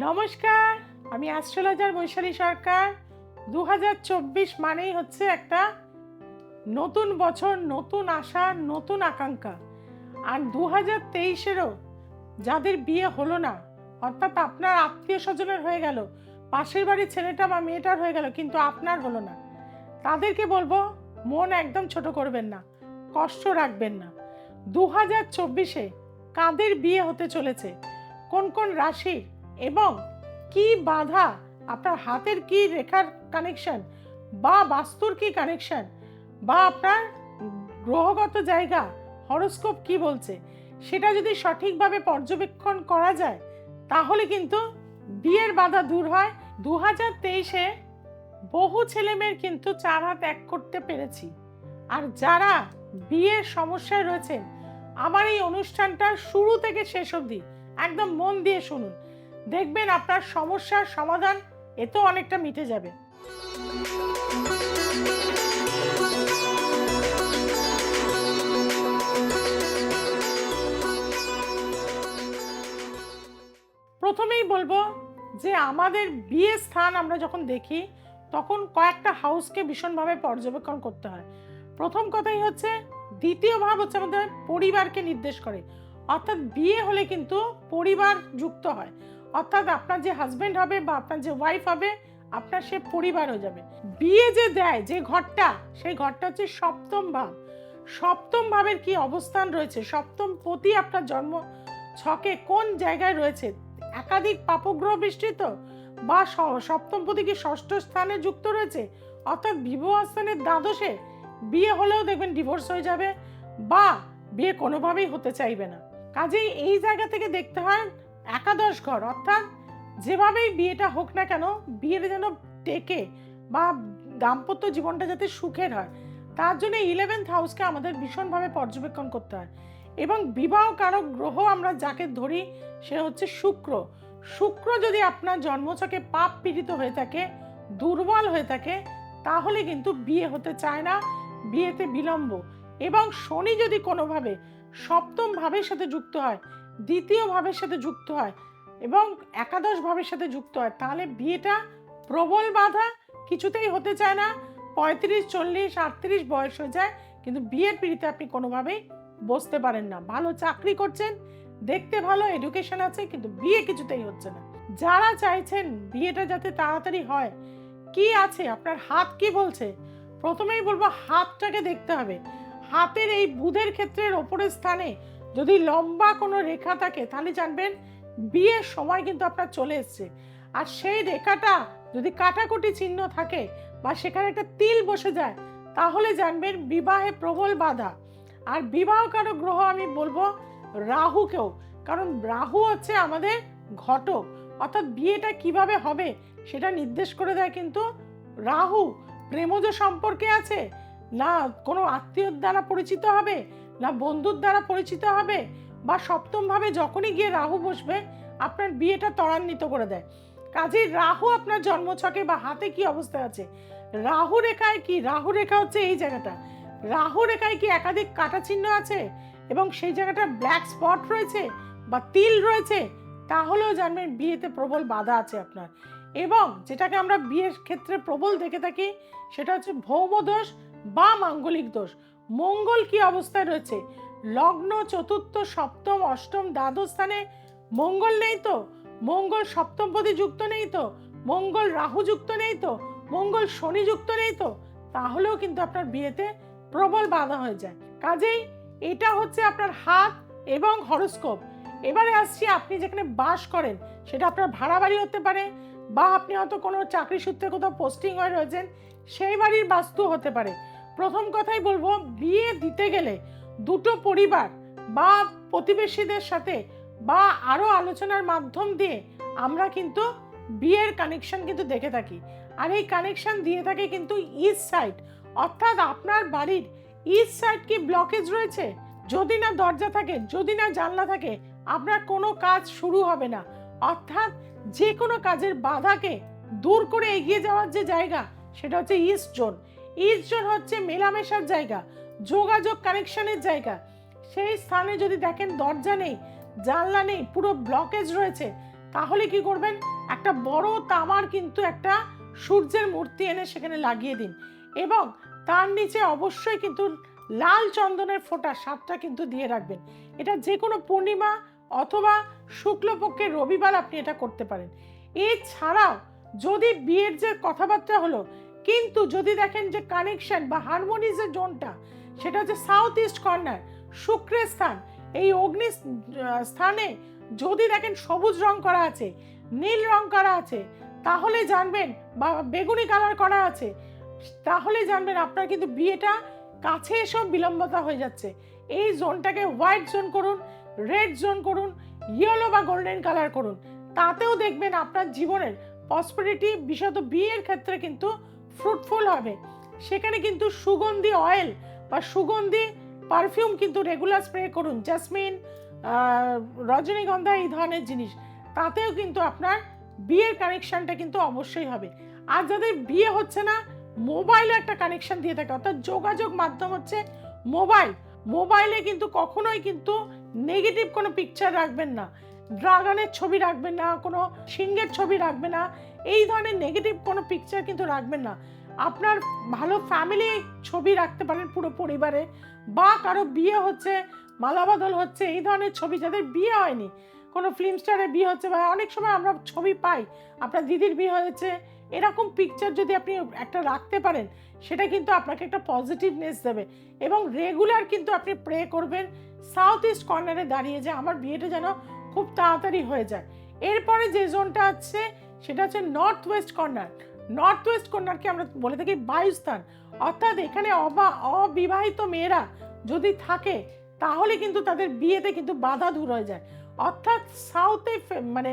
নমস্কার, আমি অ্যাস্ট্রোলজার বৈশালী সরকার। দু হাজার চব্বিশ মানেই হচ্ছে একটা নতুন বছর, নতুন আশা, নতুন আকাঙ্ক্ষা। আর দু হাজার তেইশেরও যাদের বিয়ে হলো না, অর্থাৎ আপনার আত্মীয় স্বজনের হয়ে গেল, পাশের বাড়ির ছেলেটা বা মেয়েটার হয়ে গেল, কিন্তু আপনার হলো না। তাদেরকে বলব, মন একদম ছোট করবেন না, কষ্ট রাখবেন না। দু হাজার চব্বিশে কাদের বিয়ে হতে চলেছে, কোন কোন রাশির এবং কি বাধা? আপনার হাতের কি রেখার কানেকশন বা বাস্তুর কি কানেকশন বা আপনার গ্রহগত জায়গা? হরোস্কোপ কি বলছে? সেটা যদি সঠিকভাবে পর্যবেক্ষণ করা যায়, তাহলে কিন্তু বিয়ের বাধা দূর হয়। দু হাজার তেইশে বহু ছেলেমেয়ের কিন্তু চার হাত এক করতে পেরেছি। আর যারা বিয়ের সমস্যায় রয়েছেন, আমার এই অনুষ্ঠানটা শুরু থেকে শেষ অবধি একদম মন দিয়ে শুনুন। দেখবেন আপনার সমস্যার সমাধান এতেও অনেকটা মিটে যাবে। প্রথমেই বলব যে আমাদের বিয়ে স্থান আমরা যখন দেখি, তখন কয়েকটা হাউসকে ভীষণভাবে পর্যবেক্ষণ করতে হয়। প্রথম কথাই হচ্ছে, দ্বিতীয় ভাব হচ্ছে আমাদের পরিবারকে নির্দেশ করে। অর্থাৎ বিয়ে হলে কিন্তু পরিবার যুক্ত হয়। অর্থাৎ আপনার যে হাজবেন্ড হবে বা আপনার যে ওয়াইফ হবে, আপনার সে পরিবার হয়ে যাবে। বিয়ে যে দেয়, যে ঘরটা, সেই ঘরটা হচ্ছে সপ্তম ভাব। সপ্তম ভাবের কি অবস্থান রয়েছে? সপ্তম পতি আপনার জন্ম ছকে কোন জায়গায় রয়েছে? একাধিক পাপগ্রহ বৃষ্টিত বা সপ্তম পতি কি ষষ্ঠ স্থানে যুক্ত রয়েছে? অর্থাৎ বিবাহ স্থানের দ্বাদশে বিয়ে হলেও দেখবেন ডিভোর্স হয়ে যাবে বা বিয়ে কোনোভাবেই হতে চাইবে না। কাজেই এই জায়গা থেকে দেখতে হয় একাদশ ঘর, অর্থাৎ যেভাবেই বিয়েটা হোক না কেন বিয়েটা যেন টেকে বা দাম্পত্য জীবনটা যাতে সুখের হয়, তার জন্য ইলেভেন্থ হাউসকে আমাদের ভীষণভাবে পর্যবেক্ষণ করতে হয়। এবং বিবাহ কারক গ্রহ আমরা যাকে ধরি, সে হচ্ছে শুক্র। শুক্র যদি আপনার জন্মছকে পাপ পীড়িত হয়ে থাকে, দুর্বল হয়ে থাকে, তাহলে কিন্তু বিয়ে হতে চায় না, বিয়েতে বিলম্ব। এবং শনি যদি কোনোভাবে সপ্তম ভাবের সাথে যুক্ত হয় দ্বিতীয় ভাবের সাথে যুক্ত হয় এবং একাদশ ভাবের সাথে যুক্ত হয়। তাহলে বিয়েটা প্রবল বাধা, কিছুতেই হতে চায় না, পঁয়ত্রিশ, চল্লিশ, আটত্রিশ বয়স হয়ে যায়, কিন্তু বিয়ের পিড়িতে আপনি কোনোভাবেই বসতে পারেন না। ভালো চাকরি করছেন, দেখতে ভালো এডুকেশন আছে, কিন্তু বিয়ে কিছুতেই হচ্ছে না। যারা চাইছেন বিয়েটা যাতে তাড়াতাড়ি হয়, কি আছে? আপনার হাত কি বলছে? প্রথমেই বলব, হাতটাকে দেখতে হবে। হাতের এই বুধের ক্ষেত্রের ওপরের স্থানে যদি লম্বা কোনো রেখা থাকে, তাহলে জানবেন বিয়ের সময় কিন্তু আপনার চলে এসছে। আর সেই রেখাটা যদি কাটাকুটি চিহ্ন থাকে বা সেখানে একটা তিল বসে যায়, তাহলে জানবেন বিবাহে প্রবল বাধা। আর বিবাহ বিবাহকারক গ্রহ আমি বলব রাহুকেও। কারণ রাহু হচ্ছে আমাদের ঘটক। অর্থাৎ বিয়েটা কীভাবে হবে সেটা নির্দেশ করে দেয় কিন্তু রাহু। প্রেমজ সম্পর্কে আছে? না, কোনো আত্মীয়র দ্বারা পরিচিত হবে? না বন্ধুর দ্বারা পরিচিত হবে? বা সপ্তমভাবে যখনই গিয়ে রাহু বসবে, আপনার বিয়েটা ত্বরান্বিত করে দেয়। কাজেই রাহু আপনার জন্মছকে বা হাতে কি অবস্থা আছে? রাহু রেখায় কি? রাহু রেখা হচ্ছে এই জায়গাটা। রাহু রেখায় কি একাধিক কাটা চিহ্ন আছে? এবং সেই জায়গাটা ব্ল্যাক স্পট রয়েছে? বা তিল রয়েছে? তাহলেও জানবেন বিয়েতে প্রবল বাধা আছে আপনার। এবং যেটাকে আমরা বিয়ের ক্ষেত্রে প্রবল দেখে থাকি, সেটা হচ্ছে ভৌম দোষ বা মাঙ্গলিক দোষ। মঙ্গল কি অবস্থায় রয়েছে? লগ্ন, চতুর্থ, সপ্তম, অষ্টম, দ্বাদশ স্থানে মঙ্গল নেই তো? মঙ্গল সপ্তমপদী যুক্ত নেই তো? মঙ্গল রাহু যুক্ত নেই তো? মঙ্গল শনি যুক্ত নেই তো? তাহলেও কিন্তু আপনার বিয়েতে প্রবল বাধা হয়ে যায়। কাজেই এটা হচ্ছে আপনার হাত এবং হরস্কোপ। এবারে আসছি আপনি যেখানে বাস করেন, সেটা আপনার ভাড়া বাড়ি হতে পারে বা আপনি হয়তো কোনো চাকরি সূত্রে কোথাও পোস্টিং হয়ে রয়েছেন, সেই বাড়ির বাস্তু হতে পারে। প্রথম কথাই বলব, বিয়ে দিতে গেলে দুটো পরিবার বা প্রতিবেশীদের সাথে বা আরও আলোচনার মাধ্যম দিয়ে আমরা কিন্তু বিয়ের কানেকশন কিন্তু দেখে থাকি। আর এই কানেকশন দিয়ে থাকে কিন্তু ইস্ট সাইড অর্থাৎ আপনার বাড়ির ইস্ট সাইড কি ব্লকেজ রয়েছে? যদি না দরজা থাকে, যদি না জানলা থাকে, আপনার কোনো কাজ শুরু হবে না। অর্থাৎ যে কোনো কাজের বাধাকে দূর করে এগিয়ে যাওয়ার যে জায়গা, সেটা হচ্ছে ইস্ট জোন ইস্ট জোন হচ্ছে মেলামেশার জায়গা, যোগাযোগ কানেকশনের জায়গা। সেই স্থানে যদি দেখেন দরজা নেই, জানলা নেই, পুরো ব্লকেজ রয়েছে, তাহলে কি করবেন? একটা বড় তামার কিন্তু একটা সূর্যের মূর্তি এনে সেখানে লাগিয়ে দিন। এবং তার নিচে অবশ্যই কিন্তু লাল চন্দনের ফোঁটা সাতটা কিন্তু দিয়ে রাখবেন। এটা যে কোনো পূর্ণিমা অথবা শুক্লপক্ষের রবিবার আপনি এটা করতে পারেন। এছাড়াও যদি বিয়ের যে কথাবার্তা হলো কিন্তু যদি দেখেন যে কানেকশন বা হারমোনিজের জোনটা সেটা হচ্ছে সাউথ ইস্ট কর্নার শুক্রের স্থান। এই অগ্নি স্থানে যদি দেখেন সবুজ রং করা আছে, নীল রং করা আছে, তাহলে জানবেন বা বেগুনি কালার করা আছে, তাহলে জানবেন আপনার কিন্তু বিয়েটা কাছে এসেও বিলম্বতা হয়ে যাচ্ছে। এই জোনটাকে হোয়াইট জোন করুন রেড জোন করুন ইয়েলো বা গোল্ডেন কালার করুন। তাতেও দেখবেন আপনার জীবনের পসপিরিটি বিশেষত বিয়ের ক্ষেত্রে কিন্তু ফ্রুটফুল হবে। সেখানে কিন্তু সুগন্ধি অয়েল বা সুগন্ধি পারফিউম কিন্তু রেগুলার স্প্রে করুন। জাসমিন রজনীগন্ধা এই ধরনের জিনিস। তাতেও কিন্তু আপনার বিয়ের কানেকশানটা কিন্তু অবশ্যই হবে। আর যাদের বিয়ে হচ্ছে না মোবাইলে একটা কানেকশন দিয়ে থাকে। অর্থাৎ যোগাযোগ মাধ্যম হচ্ছে মোবাইল মোবাইলে কিন্তু কখনোই কিন্তু নেগেটিভ কোনো পিকচার রাখবেন না। ড্রাগনের ছবি রাখবেন না, কোনো সিংহের ছবি রাখবেন না, এই ধরনের নেগেটিভ কোনো পিকচার কিন্তু রাখবেন না। আপনার ভালো ফ্যামিলি ছবি রাখতে পারেন পুরো পরিবারে, বা কারও বিয়ে হচ্ছে মালাবদল হচ্ছে, এই ধরনের ছবি যাদের বিয়ে হয়নি, কোনো ফিল্ম স্টারের বিয়ে হচ্ছে, বা অনেক সময় আমরা ছবি পাই, আপনার দিদির বিয়ে হয়েছে, এরকম পিকচার যদি আপনি একটা রাখতে পারেন, সেটা কিন্তু আপনাকে একটা পজিটিভনেস দেবে, এবং রেগুলার কিন্তু আপনি প্রে করবেন সাউথ ইস্ট কর্নারে দাঁড়িয়ে যে আমার বিয়েটা যেন খুব তাড়াতাড়ি হয়ে যায়। এরপরে যে জোনটা আছে, সেটা হচ্ছে north west corner north west কর্নারকে আমরা বলে থাকি বায়ুস্থান অর্থাৎ এখানে অবা, অবিবাহিত মেয়েরা যদি থাকে, তাহলে কিন্তু তাদের বিয়েতে কিন্তু বাধা দূর হয়ে যায়। অর্থাৎ সাউথে মানে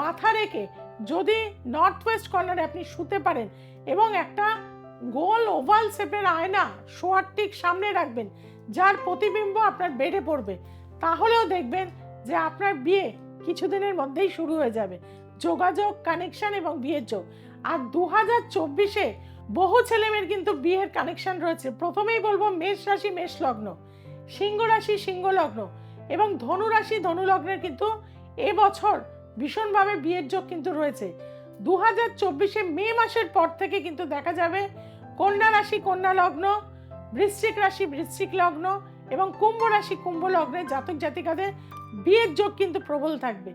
মাথা রেখে যদি নর্থ ওয়েস্ট কর্নারে আপনি শুতে পারেন এবং একটা গোল ওভাল শেপের আয়না শোয়ার ঠিক সামনে রাখবেন, যার প্রতিবিম্ব আপনার বেডে পড়বে, তাহলেও দেখবেন যে আপনার বিয়ে কিছুদিনের মধ্যেই শুরু হয়ে যাবে। যোগাযোগ কানেকশন এবং বিয়ের যোগ। আর দু হাজার চব্বিশে বহু ছেলেমেয়ের কিন্তু বিয়ের কানেকশন রয়েছে। প্রথমেই বলব মেষ রাশি, মেষ লগ্ন। সিংহ রাশি, সিংহ লগ্ন। এবং ধনু রাশি, ধনু লগ্নের কিন্তু এবছর ভীষণভাবে বিয়ের যোগ কিন্তু রয়েছে। দু হাজার চব্বিশে মে মাসের পর থেকে কিন্তু দেখা যাবে কন্যা রাশি, কন্যা লগ্ন, বৃশ্চিক রাশি, বৃশ্চিক লগ্ন এবং কুম্ভ রাশি, কুম্ভ লগ্নে জাতক জাতিকাদের বিয়ের যোগ কিন্তু প্রবল থাকবে।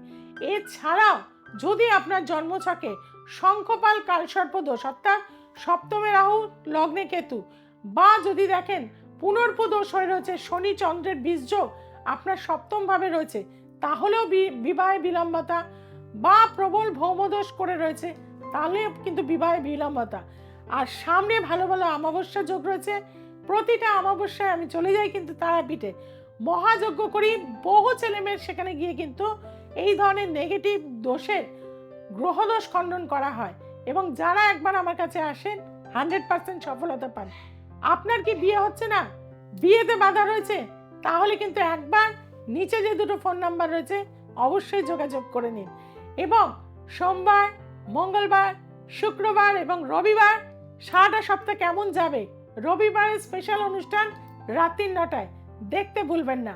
এছাড়াও যদি আপনার জন্মছকে শঙ্খপাল, কালসর্প দোষ, অর্থাৎ সপ্তমে রাহু, লগ্নে কেতু, বা যদি দেখেন পুনর্প দোষ হয়ে রয়েছে, শনি চন্দ্রের বীর্য আপনার সপ্তমভাবে রয়েছে, তাহলেও বিবাহে বিলম্বতা বা প্রবল ভৌমদোষ করে রয়েছে, তাহলেও কিন্তু বিবাহে বিলম্বতা। আর সামনে ভালো ভালো অমাবস্যা যোগ রয়েছে প্রতিটা অমাবস্যায় আমি চলে যাই কিন্তু তারাপীঠে। মহাযজ্ঞ করি, বহু ছেলেমেয়ের সেখানে গিয়ে কিন্তু এই ধরনের নেগেটিভ দোষের গ্রহদোষ খণ্ডন করা হয় এবং যারা একবার আমার কাছে আসেন হান্ড্রেড পার্সেন্ট সফলতা পান। আপনার কি বিয়ে হচ্ছে না? বিয়েতে বাধা রয়েছে? তাহলে কিন্তু একবার নিচে যে দুটো ফোন নাম্বার রয়েছে, অবশ্যই যোগাযোগ করে নিন। এবং সোমবার, মঙ্গলবার, শুক্রবার এবং রবিবার, সারাটা সপ্তাহ কেমন যাবে? রবিবারের স্পেশাল অনুষ্ঠান রাত্রির নটায়। দেখতে ভুলবেন না।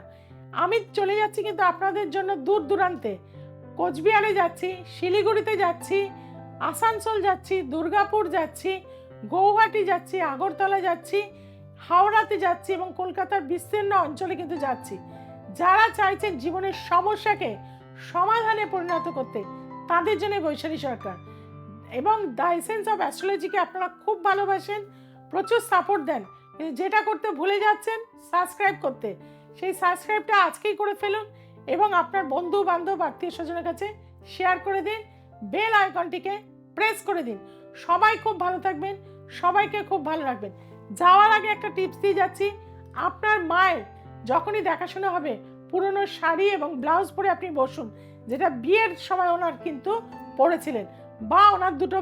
আমি চলে যাচ্ছি কিন্তু আপনাদের জন্য দূর দূরান্তে। কোচবিহারে যাচ্ছি, শিলিগুড়িতে যাচ্ছি, আসানসোল যাচ্ছি, দুর্গাপুর যাচ্ছি, গৌহাটি যাচ্ছি, আগরতলা যাচ্ছি, হাওড়াতে যাচ্ছি এবং কলকাতার বিস্তীর্ণ অঞ্চলে কিন্তু যাচ্ছি। যারা চাইছেন জীবনের সমস্যাকে সমাধানে পরিণত করতে, তাদের জন্য বৈশালী সরকার। এবং দ্য এসেন্স অফ অ্যাস্ট্রোলজিকে আপনারা খুব ভালোবাসেন। প্রচুর সাপোর্ট দেন। যেটা করতে ভুলে যাচ্ছেন সাবস্ক্রাইব করতে। সেই সাবস্ক্রাইবটা আজকেই করে ফেলুন এবং আপনার বন্ধু বান্ধব আত্মীয় স্বজনের কাছে শেয়ার করে দিন। বেল আইকনটিকে প্রেস করে দিন। সবাই খুব ভালো থাকবেন, সবাইকে খুব ভালো রাখবেন। যাওয়ার আগে একটা টিপস দিয়ে যাচ্ছি। আপনার মায়ের যখনই দেখাশোনা হবে, পুরনো শাড়ি এবং ব্লাউজ পরে আপনি বসুন, যেটা বিয়ের সময় ওনার কিন্তু পরেছিলেন। বা ওনার দুটো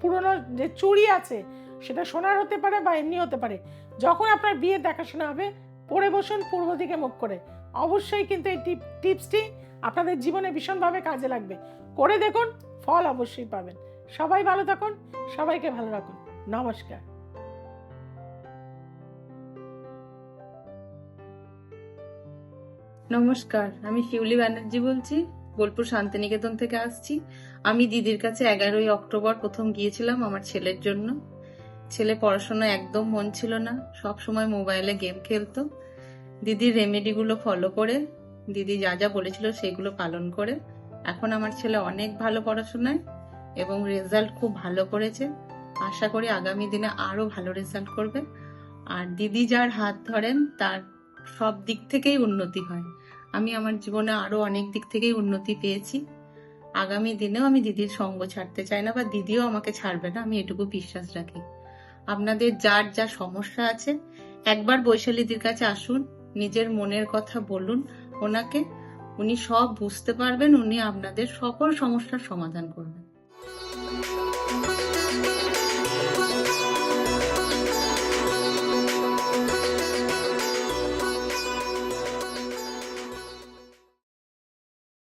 পুরনো যে চুড়ি আছে সেটা সোনার হতে পারে বা এমনি হতে পারে। যখন আপনার বিয়ে দেখাশোনা হবে পরে বসুন, পূর্ব দিকে মুখ করে। অবশ্যই কিন্তু এই টিপ টিপসটি আপনাদের জীবনে ভীষণভাবে কাজে লাগবে। করে দেখুন, ফল অবশ্যই পাবেন। সবাই ভালো থাকুন, সবাইকে ভালো রাখুন। নমস্কার। নমস্কার, আমি শিউলি ব্যানার্জি বলছি, বোলপুর শান্তিনিকেতন থেকে আসছি। আমি দিদির কাছে এগারোই অক্টোবর প্রথম গিয়েছিলাম আমার ছেলের জন্য। ছেলে পড়াশোনা একদম মন ছিল না। সব সময় মোবাইলে গেম খেলতো। দিদির রেমেডিগুলো ফলো করে, দিদি যা যা বলেছিল সেগুলো পালন করে। এখন আমার ছেলে অনেক ভালো পড়াশোনায় এবং রেজাল্ট খুব ভালো করেছে। আশা করি আগামী দিনে আরও ভালো রেজাল্ট করবে। আর দিদি যার হাত ধরেন, তার সব দিক থেকেই উন্নতি হয়। আমি আমার জীবনে আরও অনেক দিক থেকেই উন্নতি পেয়েছি। আগামী দিনেও আমি দিদির সঙ্গ ছাড়তে চাই না বা দিদিও আমাকে ছাড়বে না, আমি এটুকু বিশ্বাস রাখি। আপনাদের যার যা সমস্যা আছে, একবার বৈশালীদের কাছে আসুন, নিজের মনের কথা বলুন ওনাকে, উনি সব বুঝতে পারবেন, উনি আপনাদের সকল সমস্যার সমাধান করবেন।